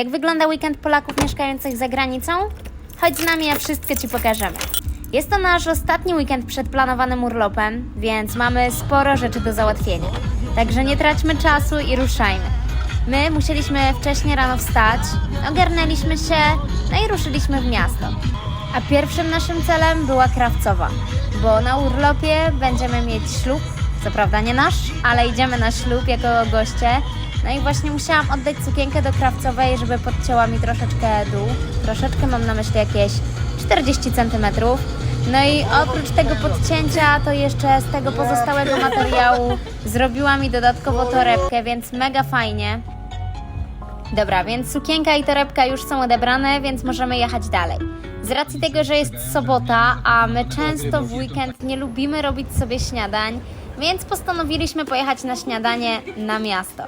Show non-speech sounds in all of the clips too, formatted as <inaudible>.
Jak wygląda weekend Polaków mieszkających za granicą? Chodź z nami, a wszystko Ci pokażemy. Jest to nasz ostatni weekend przed planowanym urlopem, więc mamy sporo rzeczy do załatwienia. Także nie traćmy czasu i ruszajmy. My musieliśmy wcześniej rano wstać, ogarnęliśmy się, no i ruszyliśmy w miasto. A pierwszym naszym celem była Krawcowa, bo na urlopie będziemy mieć ślub, co prawda nie nasz, ale idziemy na ślub jako goście. No i właśnie musiałam oddać sukienkę do Krawcowej, żeby podcięła mi troszeczkę dół. Troszeczkę mam na myśli jakieś 40 cm. No i oprócz tego podcięcia, to jeszcze z tego pozostałego materiału zrobiła mi dodatkowo torebkę, więc mega fajnie. Dobra, więc sukienka i torebka już są odebrane, więc możemy jechać dalej. Z racji tego, że jest sobota, a my często w weekend nie lubimy robić sobie śniadań, więc postanowiliśmy pojechać na śniadanie na miasto.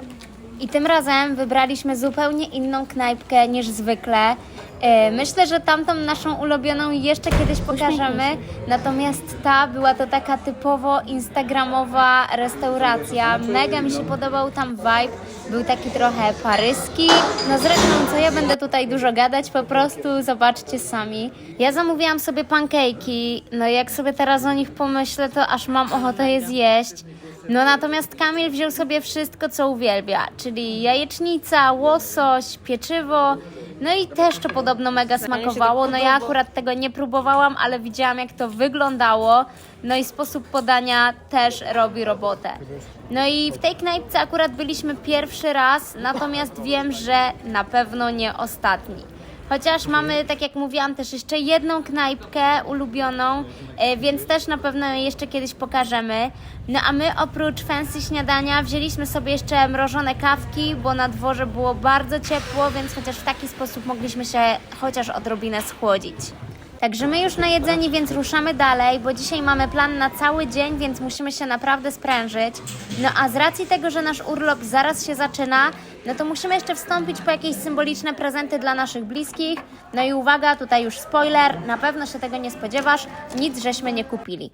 I tym razem wybraliśmy zupełnie inną knajpkę niż zwykle. E, Myślę, że tamtą naszą ulubioną jeszcze kiedyś pokażemy. Natomiast ta była to taka typowo instagramowa restauracja. Mega mi się podobał tam vibe. Był taki trochę paryski. No zresztą, co ja będę tutaj dużo gadać, po prostu zobaczcie sami. Ja zamówiłam sobie pancake'i. No jak sobie teraz o nich pomyślę, to aż mam ochotę je zjeść. No natomiast Kamil wziął sobie wszystko, co uwielbia, czyli jajecznica, łosoś, pieczywo. No i też to podobno mega smakowało. No ja akurat tego nie próbowałam, ale widziałam jak to wyglądało. No i sposób podania też robi robotę. No i w tej knajpce akurat byliśmy pierwszy raz, natomiast wiem, że na pewno nie ostatni. Chociaż mamy, tak jak mówiłam, też jeszcze jedną knajpkę ulubioną, e, więc też na pewno jeszcze kiedyś pokażemy. No a my oprócz fancy śniadania wzięliśmy sobie jeszcze mrożone kawki, bo na dworze było bardzo ciepło, więc chociaż w taki sposób mogliśmy się chociaż odrobinę schłodzić. Także my już najedzeni, więc ruszamy dalej, bo dzisiaj mamy plan na cały dzień, więc musimy się naprawdę sprężyć. No a z racji tego, że nasz urlop zaraz się zaczyna, no to musimy jeszcze wstąpić po jakieś symboliczne prezenty dla naszych bliskich. No i uwaga, tutaj już spoiler, na pewno się tego nie spodziewasz, nic żeśmy nie kupili.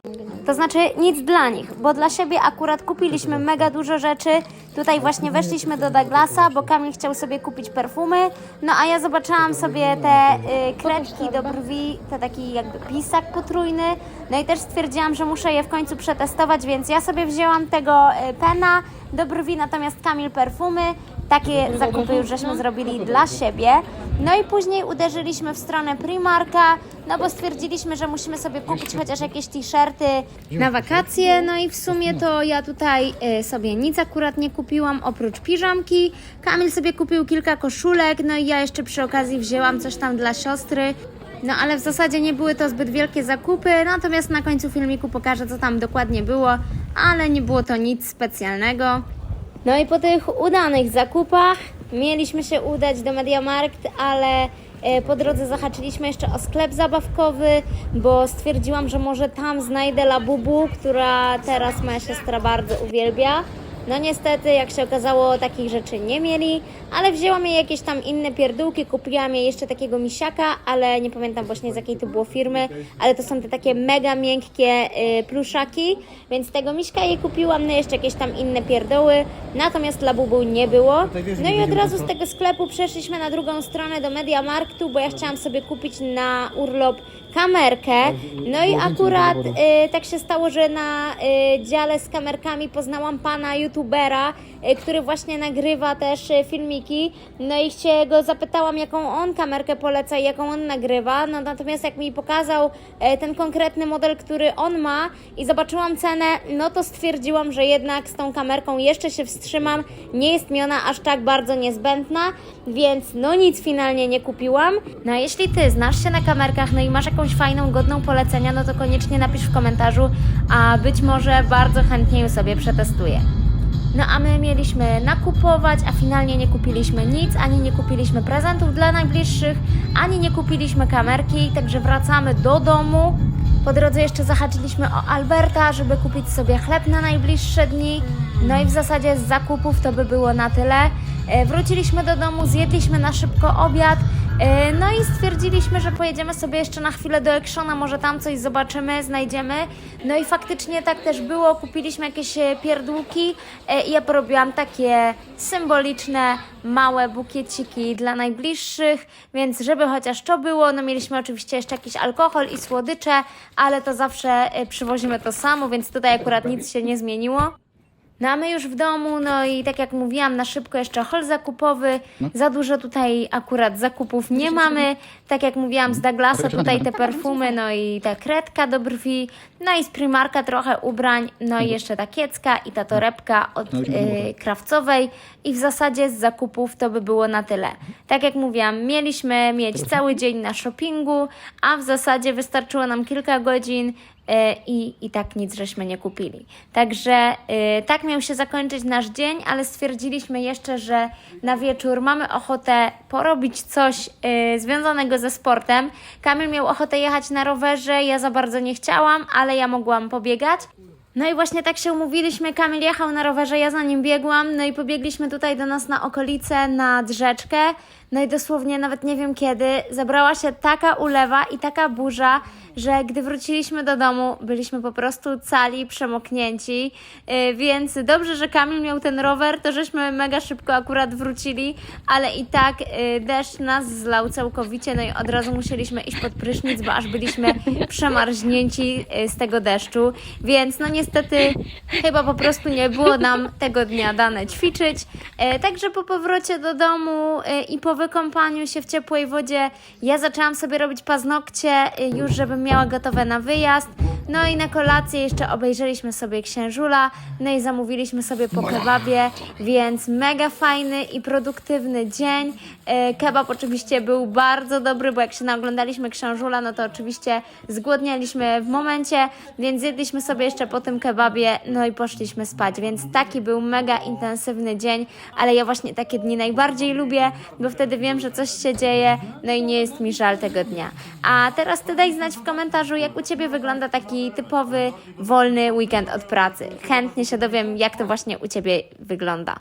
To znaczy nic dla nich, bo dla siebie akurat kupiliśmy mega dużo rzeczy. Tutaj właśnie weszliśmy do Douglasa, bo Kamil chciał sobie kupić perfumy, no a ja zobaczyłam sobie te y, kredki do brwi, te taki jakby pisak potrójny, no i też stwierdziłam, że muszę je w końcu przetestować, więc ja sobie wzięłam tego y, pena do brwi, natomiast Kamil perfumy. Takie zakupy już żeśmy zrobili dla siebie. No i później uderzyliśmy w stronę Primarka, no bo stwierdziliśmy, że musimy sobie kupić chociaż jakieś t-shirty na wakacje. No i w sumie to ja tutaj y, sobie nic akurat nie kupiłam oprócz piżamki. Kamil sobie kupił kilka koszulek, no i ja jeszcze przy okazji wzięłam coś tam dla siostry. No ale w zasadzie nie były to zbyt wielkie zakupy, natomiast na końcu filmiku pokażę co tam dokładnie było, ale nie było to nic specjalnego. No i po tych udanych zakupach mieliśmy się udać do Mediamarkt, ale e, po drodze zahaczyliśmy jeszcze o sklep zabawkowy, bo stwierdziłam, że może tam znajdę Labubu, która teraz moja siostra bardzo uwielbia. No niestety, jak się okazało, takich rzeczy nie mieli, ale wzięłam jej jakieś tam inne pierdółki, kupiłam jej jeszcze takiego misiaka, ale nie pamiętam właśnie z jakiej to było firmy, ale to są te takie mega miękkie y, pluszaki, więc tego miśka jej kupiłam, no jeszcze jakieś tam inne pierdoły, natomiast Labubu nie było. No i od razu z tego sklepu przeszliśmy na drugą stronę do Mediamarktu, bo ja chciałam sobie kupić na urlop kamerkę. No i akurat y, tak się stało, że na y, dziale z kamerkami poznałam pana youtubera, y, który właśnie nagrywa też y, filmiki. No i się go zapytałam, jaką on kamerkę poleca i jaką on nagrywa. No natomiast jak mi pokazał y, ten konkretny model, który on ma i zobaczyłam cenę, no to stwierdziłam, że jednak z tą kamerką jeszcze się wstrzymam. Nie jest mi ona aż tak bardzo niezbędna, więc no nic finalnie nie kupiłam. No a jeśli ty znasz się na kamerkach, no i masz jakąś fajną, godną polecenia, no to koniecznie napisz w komentarzu, a być może bardzo chętnie ją sobie przetestuję. No a my mieliśmy nakupować, a finalnie nie kupiliśmy nic, ani nie kupiliśmy prezentów dla najbliższych, ani nie kupiliśmy kamerki, także wracamy do domu. Po drodze jeszcze zahaczyliśmy o Alberta, żeby kupić sobie chleb na najbliższe dni. No i w zasadzie z zakupów to by było na tyle. E, Wróciliśmy do domu, zjedliśmy na szybko obiad No i stwierdziliśmy, że pojedziemy sobie jeszcze na chwilę do Ekshona, może tam coś zobaczymy, znajdziemy. No i faktycznie tak też było, kupiliśmy jakieś e, pierdółki e, i ja porobiłam takie symboliczne, małe bukieciki dla najbliższych, więc żeby chociaż to było, no mieliśmy oczywiście jeszcze jakiś alkohol i słodycze, ale to zawsze e, przywozimy to samo, więc tutaj akurat nic się nie zmieniło. No a my już w domu, no i tak jak mówiłam, na szybko jeszcze hol zakupowy. Za dużo tutaj akurat zakupów nie mamy. Tak jak mówiłam z Douglasa, tutaj te <laughs> perfumy, no i ta kredka do brwi, no i z Primarka trochę ubrań, no i jeszcze ta kiecka i ta torebka od No y, krawcowej. I w zasadzie z zakupów to by było na tyle. Tak jak mówiłam, mieliśmy mieć cały dzień na shoppingu, a w zasadzie wystarczyło nam kilka godzin i, i tak nic żeśmy nie kupili. Także e, tak miał się zakończyć nasz dzień, ale stwierdziliśmy jeszcze, że na wieczór mamy ochotę porobić coś e, związanego ze sportem. Kamil miał ochotę jechać na rowerze, ja za bardzo nie chciałam, ale ja mogłam pobiegać. No i właśnie tak się umówiliśmy, Kamil jechał na rowerze, ja za nim biegłam, no i pobiegliśmy tutaj do nas na okolice, nad rzeczkę, no i dosłownie nawet nie wiem kiedy, zebrała się taka ulewa i taka burza, że gdy wróciliśmy do domu, byliśmy po prostu cali, przemoknięci, yy, więc dobrze, że Kamil miał ten rower, to żeśmy mega szybko akurat wrócili, ale i tak yy, deszcz nas zlał całkowicie, no i od razu musieliśmy iść pod prysznic, bo aż byliśmy przemarznięci yy, z tego deszczu, więc no niestety chyba po prostu nie było nam tego dnia dane ćwiczyć, także po powrocie do domu i po wykąpaniu się w ciepłej wodzie, ja zaczęłam sobie robić paznokcie yy, już, żebym miała gotowe na wyjazd, no i na kolację jeszcze obejrzeliśmy sobie księżula, no i zamówiliśmy sobie po kebabie, więc mega fajny i produktywny dzień. E, Kebab oczywiście był bardzo dobry, bo jak się naoglądaliśmy księżula, no to oczywiście zgłodnialiśmy w momencie, więc zjedliśmy sobie jeszcze po tym kebabie, no i poszliśmy spać, więc taki był mega intensywny dzień, ale ja właśnie takie dni najbardziej lubię, bo wtedy wiem, że coś się dzieje, no i nie jest mi żal tego dnia. A teraz Ty daj znać w komentarzu, jak u Ciebie wygląda taki typowy, wolny weekend od pracy. Chętnie się dowiem, jak to właśnie u Ciebie wygląda.